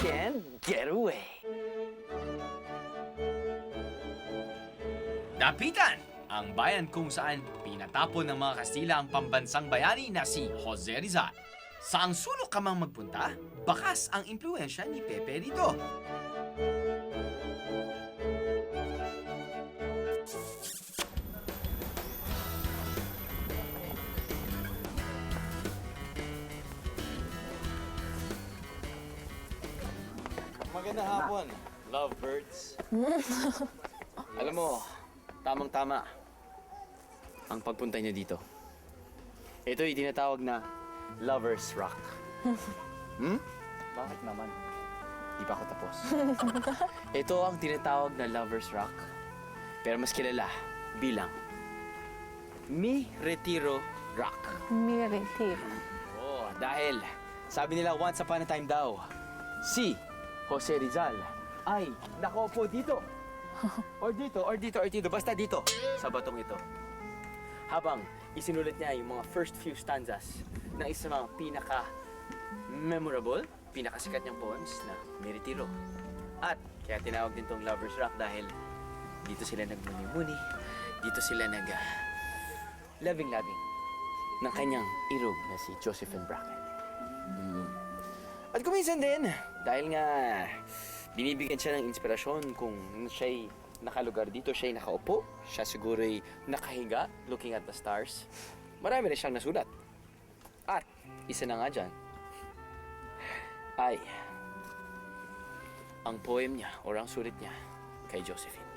can get away. Dapitan! Ang bayan kung saan pinatapon ng mga Kastila ang pambansang bayani na si Jose Rizal. Saang sulok ka mang magpunta, bakas ang impluensya ni Pepe dito. Magandang hapon, lovebirds. Alam mo, tamang-tama ang pagpunta niyo dito. Ito yung tinatawag na Lover's Rock. Hmm? Bakit naman? Di pa ako tapos. Ito ang tinatawag na Lover's Rock. Pero mas kilala bilang Mi Retiro Rock. Miritir. Oh, dahil sabi nila once upon a time daw, si Jose Rizal ay nakaupo dito. or dito, or dito, or dito. Basta dito, sa batong ito. Habang isinulit niya yung mga first few stanzas ng isa mga pinaka memorable, pinakasikat niyang poems na Meritiro. At kaya tinawag din tong Lover's Rock dahil dito sila nagmuni-muni, dito sila nag ah, loving-loving ng kanyang irog na si Josephine Bracken. Mm. At kuminsan din, dahil nga binibigyan siya ng inspirasyon kung siya'y nakalugar dito, siya'y nakaupo, siya siguro'y nakahiga, looking at the stars. Marami rin siyang nasulat. At isa na nga dyan, ay ang poem niya or ang sulit niya kay Josephine.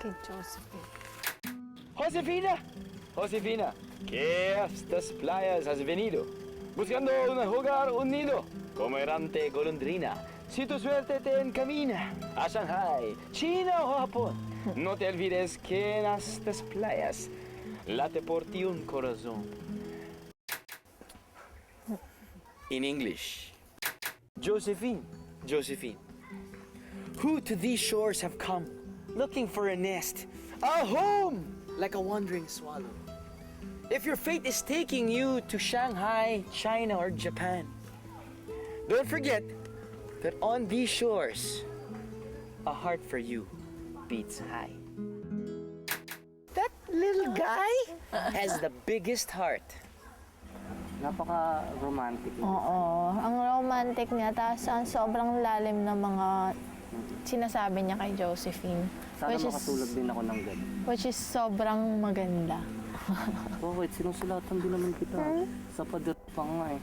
Kay Josephine. Josefina, Josefina, ¿qué a estas playas has venido? Buscando un hogar unido, como errante golondrina. Si tu suerte te encamina a Shanghai, China o Japón, no te olvides que en estas playas late por ti un corazón. In English, Josephine, Josephine, who to these shores have come, looking for a nest, a home, like a wandering swallow. If your fate is taking you to Shanghai, China, or Japan, don't forget that on these shores, a heart for you beats high. That little guy has the biggest heart. Napaka-romantic. Oo. Ang romantic niya, tapos ang sobrang lalim ng mga sinasabi niya kay Josephine. Sana which is, makatulog din ako ng ganun. which is sobrang maganda. Oh, wait, sinusulatan din naman kita. Sa pader pa nga eh.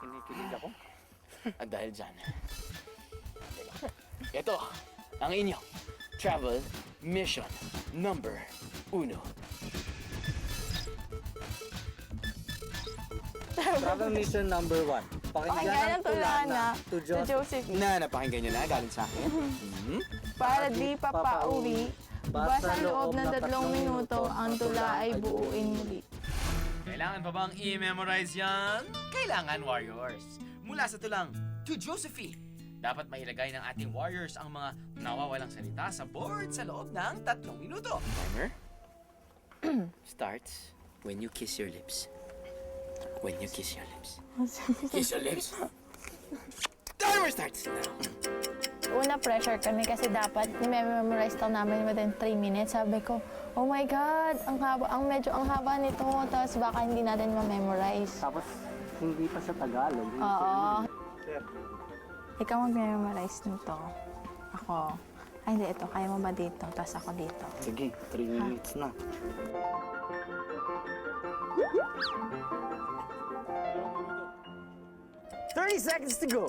Kinikilig ako. At dahil dyan, ito ang inyong travel mission number uno. Travel mission number one. Pakinggan ang tulana to to Joseph. Na napakinggan nyo na galing sa akin. Mhm. Para di papauwi, basta loob ng tatlong minuto, ang tula ay buuin muli. Kailangan pa bang i-memorize yan? Kailangan, Warriors. Mula sa tulang to Josephine. Dapat mailagay ng ating Warriors ang mga nawawalang salita sa board sa loob ng tatlong minuto. Timer starts when you kiss your lips. When you kiss your lips. Kiss your lips. Timer starts now. Una pressure kami kasi dapat i-memorize daw namin within 3 minutes. Sabi ko, oh my God, ang haba, ang medyo ang haba nito. Tapos baka hindi natin ma-memorize. Tapos, hindi pa sa Tagalog. Oo. Ikaw mag-memorize nito. Ako. Ay, hindi. Ito. Kaya mo ba dito? Tapos ako dito. Sige, 3 minutes na. Thirty seconds to go.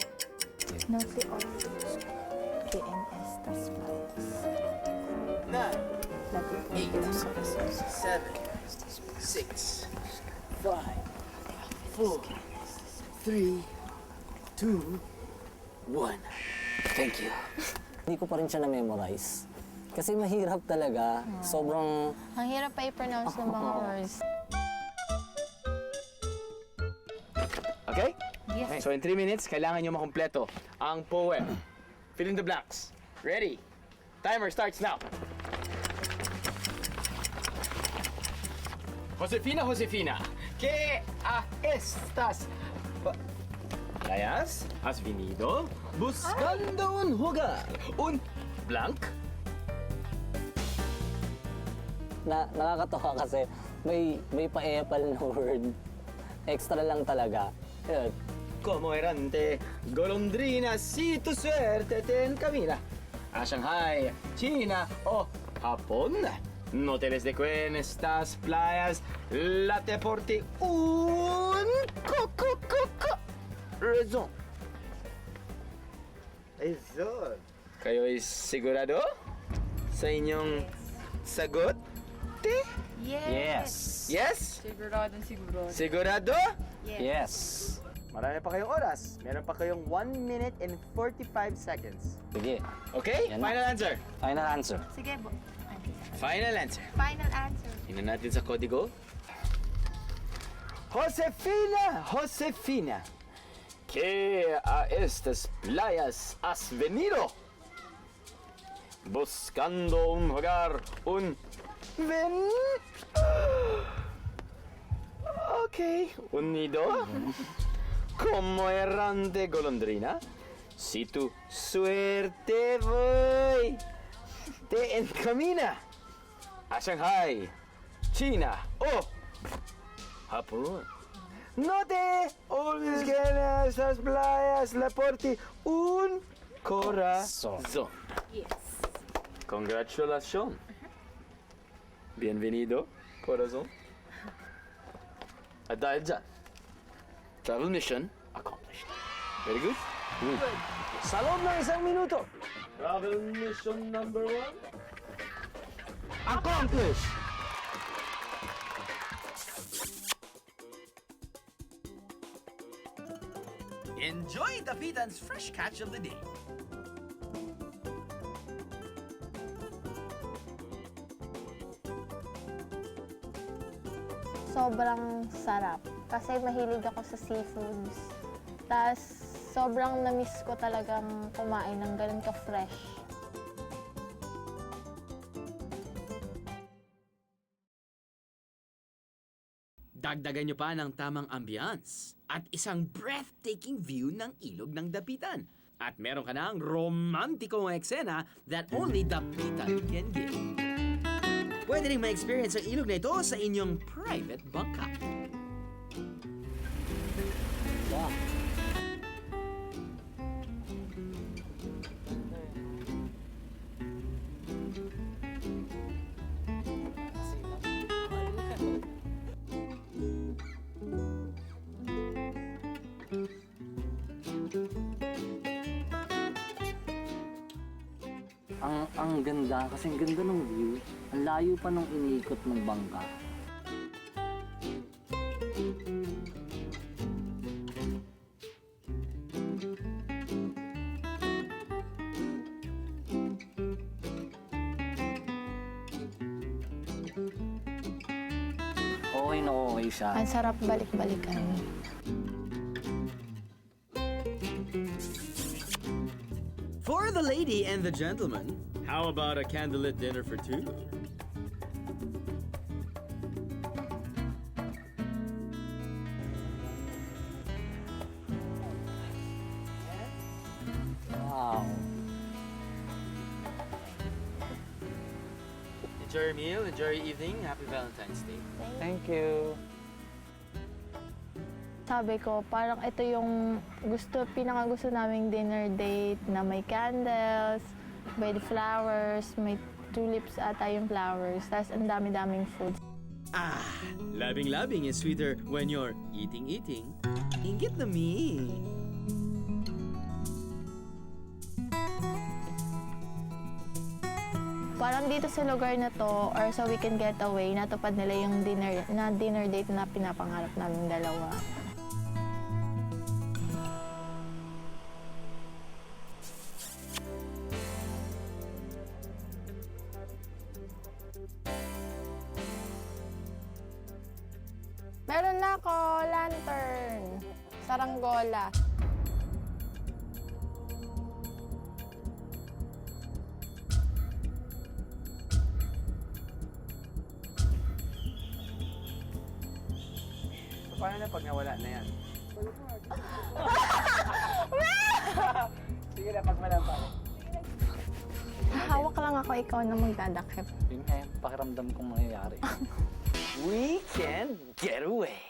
Naughty office. PMS. Tapos plus. Nine, Lagi. eight, seven, six, five, four, three, two, one. Thank you. Hindi ko pa rin siya na-memorize. Kasi mahirap talaga. Sobrang Ang hirap pa i-pronounce ng mga words. Okay? Yes. So in three minutes, kailangan nyo makumpleto ang poem. Fill in the blanks. Ready? Timer starts now. Josefina, Josefina, ¿Qué a estas playas has venido buscando un lugar? Un blank? Na, nakakatawa kasi may, may pa-epal na word. Extra lang talaga. Yun. Como errante golondrina, si tu suerte te encamina a Shanghai, China o Japón. No te les de en estas playas la te porte un coco coco razón. Razón. Kayo'y sigurado sa inyong sagot? Yes! Yes? Sigurado, sigurado. Sigurado? Yes! Marami pa kayong oras. Meron pa kayong 1 minute and 45 seconds. Sige. Okay? Yan na. Final answer. Final answer. Sige, bo. Final answer. Final answer. Tingnan natin sa kodigo. Josefina, Josefina. ¿Qué a estas playas has venido? Buscando un hogar, un... Ven... Ok, un nido. Como errante golondrina. Si tu suerte voy, te encamina a Shanghai, China o Japón. No te olvides que en estas playas la porte un corazón. Yes. Congratulations. Bienvenido, corazón. Dyan, travel mission accomplished. Very good. Sa loob ng isang minuto, Travel mission number one. accomplished! Enjoy Dapitan's fresh catch of the day. Sobrang sarap. Kasi mahilig ako sa seafoods. Tapos, sobrang na-miss ko talagang kumain ng ganun ka-fresh. Dagdagan nyo pa ng tamang ambiance at isang breathtaking view ng ilog ng Dapitan. At meron ka ng romantikong eksena that only Dapitan can give. Pwede rin ma-experience ang ilog na ito sa inyong private bangka. Ang ang ganda kasi ang ganda ng view. Ang layo pa nung iniikot ng bangka. Okay na okay siya. Ang sarap balik-balikan. For the lady and the gentleman, how about a candlelit dinner for two? Enjoy your evening. Happy Valentine's Day. Thank you. Sabi ko, parang ito yung gusto, pinaka-gusto naming dinner date na may candles, may flowers, may tulips ata yung flowers, tapos ang dami-daming food. Ah, labing-labing is sweeter when you're eating-eating. Ingit na me. Parang dito sa lugar na to, or sa weekend getaway, natupad nila yung dinner, na dinner date na pinapangarap namin dalawa. Meron na ako, lantern, saranggola. Paano na pag nawala na yan? Sige na, pag malampal. Hawak lang ako, ikaw na magdadakip. Yun nga yung pakiramdam kong mangyayari. We can get away.